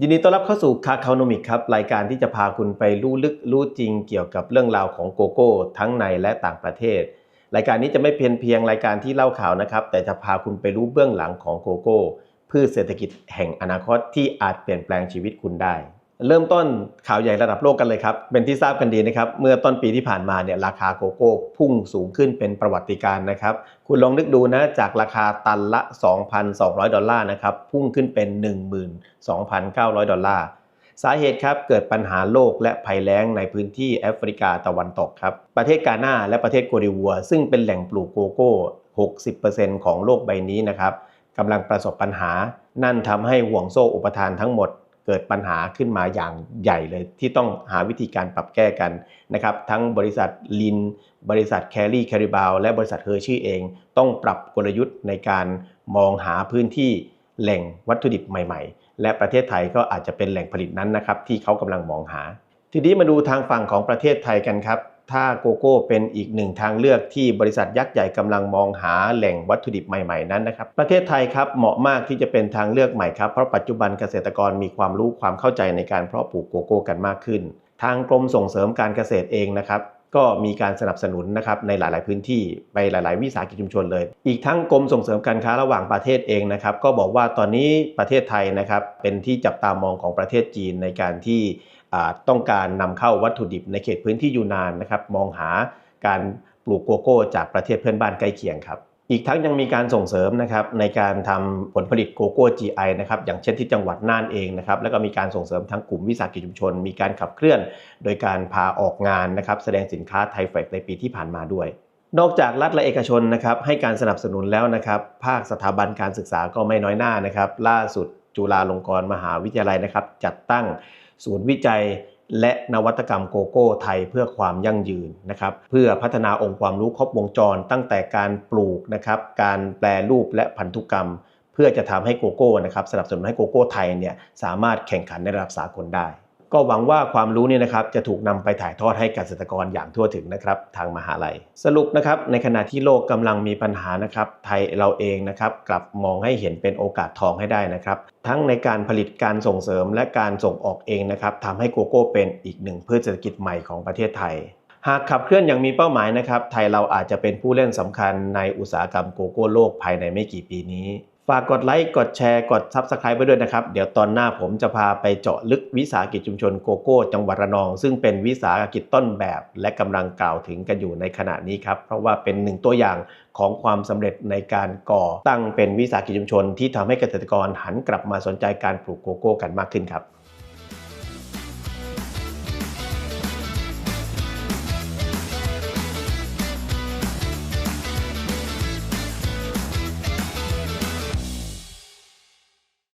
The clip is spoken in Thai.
ยินดีต้อนรับเข้าสู่คาคาโนมิกครับ รายการที่จะพาคุณไปรู้ลึกรู้จริงเกี่ยวกับเรื่องราวของโกโก้ ทั้งในและต่างประเทศ รายการนี้จะไม่เพียงเพียงรายการที่เล่าข่าวนะครับ แต่จะพาคุณไปรู้เบื้องหลังของโกโก้พืชเศรษฐกิจแห่งอนาคตที่อาจเปลี่ยนแปลงชีวิตคุณได้ เริ่มต้นข่าวใหญ่ระดับโลกกันเลยครับ เป็นที่ทราบกันดีนะครับ เมื่อต้นปีที่ผ่านมาเนี่ยราคาโกโก้พุ่งสูงขึ้นเป็นประวัติการนะครับ คุณลองนึกดูนะ จากราคาตันละ 2,200 ดอลลาร์นะครับ พุ่งขึ้นเป็น 12,900 ดอลลาร์ สาเหตุครับเกิดปัญหาโลกและภัยแล้งในพื้นที่แอฟริกาตะวันตกครับ ประเทศกาหน้าและประเทศโกดิวัว ซึ่งเป็นแหล่งปลูกโกโก้ 60%ของโลกใบนี้นะครับกำลังประสบปัญหา นั่นทำให้ห่วงโซ่อุปทานทั้งหมด เกิดปัญหาขึ้นมาอย่างใหญ่เลย ที่ต้องหาวิธีการปรับแก้กันนะครับทั้งบริษัทลิน บริษัทแครี่แคริบาวและบริษัทเฮอร์ชี่เอง ต้องปรับกลยุทธ์ในการมองหาพื้นที่แหล่งวัตถุดิบใหม่ ๆ และประเทศไทยก็อาจจะเป็นแหล่งผลิตนั้นนะครับที่เขากำลังมองหา ทีนี้มาดูทางฝั่งของประเทศไทยกันครับ ถ้าโกโก้เป็นอีกหนึ่งทางเลือกที่บริษัทยักษ์ใหญ่กำลังมองหาแหล่งวัตถุดิบใหม่ๆนั้นนะครับ ประเทศไทยครับเหมาะมากที่จะเป็นทางเลือกใหม่ครับ เพราะปัจจุบันเกษตรกรมีความรู้ความเข้าใจในการเพาะปลูกโกโก้กันมากขึ้น ทางกรมส่งเสริมการเกษตรเองนะครับก็มีการสนับสนุนนะครับในหลาย ๆ พื้นที่ไปหลาย ๆ วิสาหกิจชุมชนเลย อีกทั้งกรมส่งเสริมการค้าระหว่างประเทศเองนะครับก็บอกว่าตอนนี้ประเทศไทยนะครับเป็นที่จับตามองของประเทศจีนในการที่ ต้องการนำเข้าวัตถุดิบในเขตพื้นที่ยูนานนะครับมองหาการปลูกโกโก้จากประเทศเพื่อนบ้านใกล้เคียงครับ อีกทั้งยังมีการส่งเสริมนะครับในการทำผลผลิตโกโก้ GI นะครับอย่างเช่นที่จังหวัดน่านเองนะครับแล้วก็มีการส่งเสริมทั้งกลุ่มวิสาหกิจชุมชน มีการขับเคลื่อน โดยการพาออกงานนะครับแสดงสินค้าไทยแฟกในปีที่ผ่านมาด้วยนอกจากรัฐและเอกชนนะครับให้การสนับสนุนแล้วนะครับ ภาคสถาบันการศึกษาก็ไม่น้อยหน้านะครับ ล่าสุดจุฬาลงกรณ์มหาวิทยาลัยนะครับ จัดตั้ง ศูนย์วิจัย และนวัตกรรมโกโก้ไทยเพื่อความยั่งยืนนะครับเพื่อพัฒนาองค์ความรู้ครบวงจรตั้งแต่การปลูกนะครับการแปรรูปและพันธุกรรม เพื่อจะทำให้โกโก้นะครับสนับสนุนให้โกโก้ไทยเนี่ยสามารถแข่งขันในระดับสากลได้ ก็หวังว่าความรู้เนี่ยนะครับจะถูกนำไปถ่ายทอดให้เกษตรกรอย่างทั่วถึงนะครับทางมหาลัย สรุปนะครับในขณะที่โลกกำลังมีปัญหานะครับไทยเราเองนะครับกลับมองให้เห็นเป็นโอกาสทองให้ได้นะครับทั้งในการผลิตการส่งเสริมและการส่งออกเองนะครับทำให้โกโก้เป็นอีกหนึ่งพืชเศรษฐกิจใหม่ของประเทศไทยหากขับเคลื่อนอย่างมีเป้าหมายนะครับ ไทยเราอาจจะเป็นผู้เล่นสำคัญในอุตสาหกรรมโกโก้โลกภายในไม่กี่ปีนี้ ฝากกดไลค์ กดแชร์ กด Subscribe ไปด้วยนะครับ เดี๋ยวตอนหน้าผมจะพาไปเจาะลึกวิสาหกิจชุมชนโกโก้ จังหวัดระนอง ซึ่งเป็นวิสาหกิจต้นแบบ และกำลังกล่าวถึงกันอยู่ในขณะนี้ครับ เพราะว่าเป็นหนึ่งตัวอย่างของความสำเร็จในการก่อตั้งเป็นวิสาหกิจชุมชน ที่ทำให้เกษตรกรหันกลับมาสนใจการปลูกโกโก้กันมากขึ้นครับ